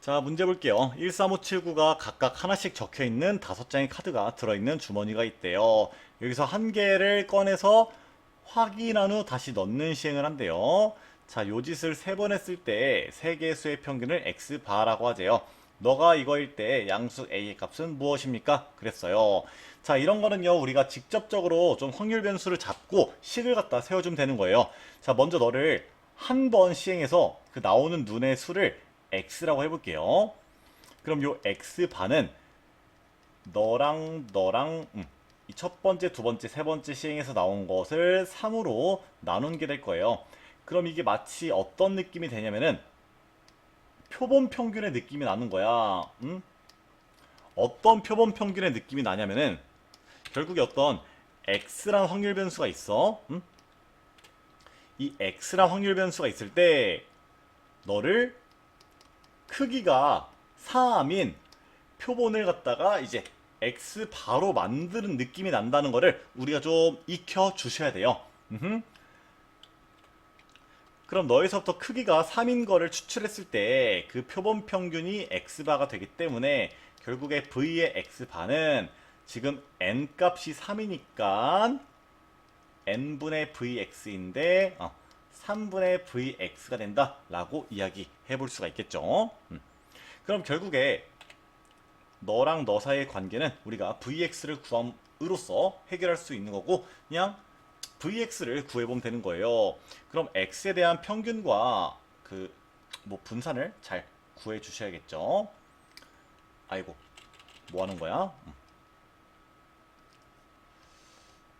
자, 문제 볼게요. 13579가 각각 하나씩 적혀 있는 다섯 장의 카드가 들어있는 주머니가 있대요. 여기서 한 개를 꺼내서 확인한 후 다시 넣는 시행을 한대요. 자, 요 짓을 세 번 했을 때 세 개의 수의 평균을 x 바라고 하재요. 너가 이거일 때 양수 a의 값은 무엇입니까? 그랬어요. 자, 이런 거는요, 우리가 직접적으로 좀 확률 변수를 잡고 식을 갖다 세워주면 되는 거예요. 자, 먼저 너를 한 번 시행해서 그 나오는 눈의 수를 x라고 해볼게요. 그럼 요 x 반은 너랑 너랑 음, 이첫 번째, 두 번째, 세 번째 시행해서 나온 것을 3으로 나눈 게 될 거예요. 그럼 이게 마치 어떤 느낌이 되냐면은 표본 평균의 느낌이 나는 거야. 음? 어떤 표본 평균의 느낌이 나냐면은 결국에 어떤 x란 확률 변수가 있어. 음? 이 x란 확률 변수가 있을 때 너를 크기가 3인 표본을 갖다가 이제 x 바로 만드는 느낌이 난다는 거를 우리가 좀 익혀 주셔야 돼요. 음흠. 그럼 너에서부터 크기가 3인 거를 추출했을 때 그 표본 평균이 x바가 되기 때문에 결국에 v의 x바는 지금 n 값이 3이니까 n분의 vx인데 어, 3분의 vx가 된다라고 이야기해 볼 수가 있겠죠. 음. 그럼 결국에 너랑 너 사이의 관계는 우리가 vx를 구함으로써 해결할 수 있는 거고 그냥 vx를 구해보면 되는 거예요. 그럼 x에 대한 평균과 그 뭐 분산을 잘 구해 주셔야겠죠. 아이고 뭐 하는 거야? 음.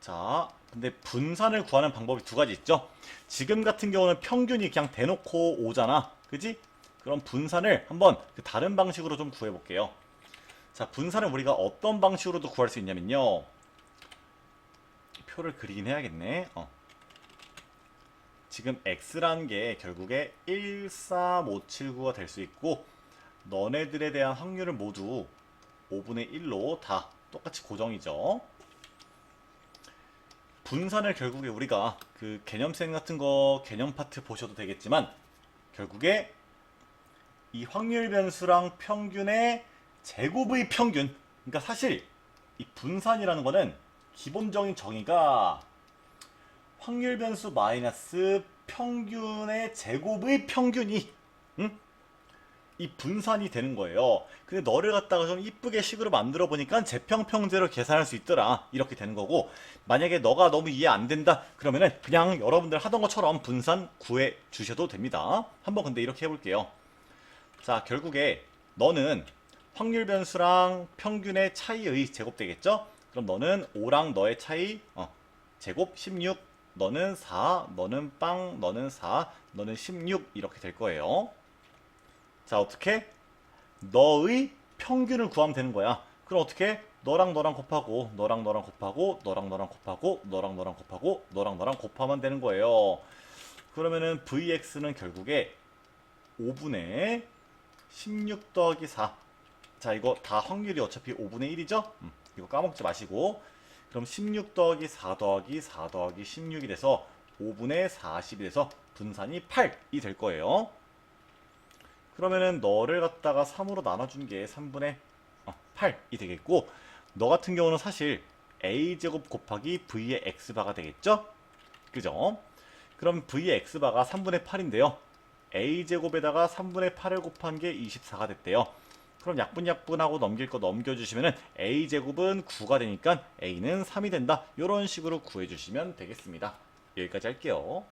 자, 근데 분산을 구하는 방법이 두 가지 있죠. 지금 같은 경우는 평균이 그냥 대놓고 오잖아. 그지? 그럼 분산을 한번 그 다른 방식으로 좀 구해 볼게요. 자, 분산을 우리가 어떤 방식으로도 구할 수 있냐면요. 표를 그리긴 해야겠네. 어. 지금 x라는 게 결국에 13579가 될 수 있고 너네들에 대한 확률을 모두 5분의 1로 다 똑같이 고정이죠. 분산을 결국에 우리가 그 개념생 같은 거 개념 파트 보셔도 되겠지만 결국에 이 확률 변수랑 평균의 제곱의 평균 그러니까 사실 이 분산이라는 거는 기본적인 정의가 확률 변수 마이너스 평균의 제곱의 평균이 응? 이 분산이 되는 거예요. 근데 너를 갖다가 좀 이쁘게 식으로 만들어 보니까 재평평제로 계산할 수 있더라. 이렇게 되는 거고 만약에 너가 너무 이해 안 된다 그러면은 그냥 여러분들 하던 것처럼 분산 구해 주셔도 됩니다. 한번 근데 이렇게 해볼게요. 자 결국에 너는 확률 변수랑 평균의 차이의 제곱 되겠죠? 그럼 너는 5랑 너의 차이 어, 제곱 16 너는 4 너는 빵 너는 4 너는 16 이렇게 될 거예요. 자 어떻게 너의 평균을 구하면 되는 거야. 그럼 어떻게 너랑 너랑 곱하고 너랑 너랑 곱하고 너랑 너랑 곱하고 너랑 너랑 곱하고 너랑 너랑 곱하면 되는 거예요. 그러면은 vx는 결국에 5분의 16 더하기 4. 자 이거 다 확률이 어차피 5분의 1이죠? 음, 이거 까먹지 마시고 그럼 16 더하기 4 더하기 4 더하기 16이 돼서 5분의 40이 돼서 분산이 8이 될 거예요. 그러면은 너를 갖다가 3으로 나눠준 게 3분의 8이 되겠고 너 같은 경우는 사실 a제곱 곱하기 v의 x바가 되겠죠? 그죠? 그럼 v의 x바가 3분의 8인데요. a제곱에다가 3분의 8을 곱한 게 24가 됐대요. 그럼 약분약분하고 넘길 거 넘겨주시면은 a제곱은 9가 되니까 a는 3이 된다. 이런 식으로 구해주시면 되겠습니다. 여기까지 할게요.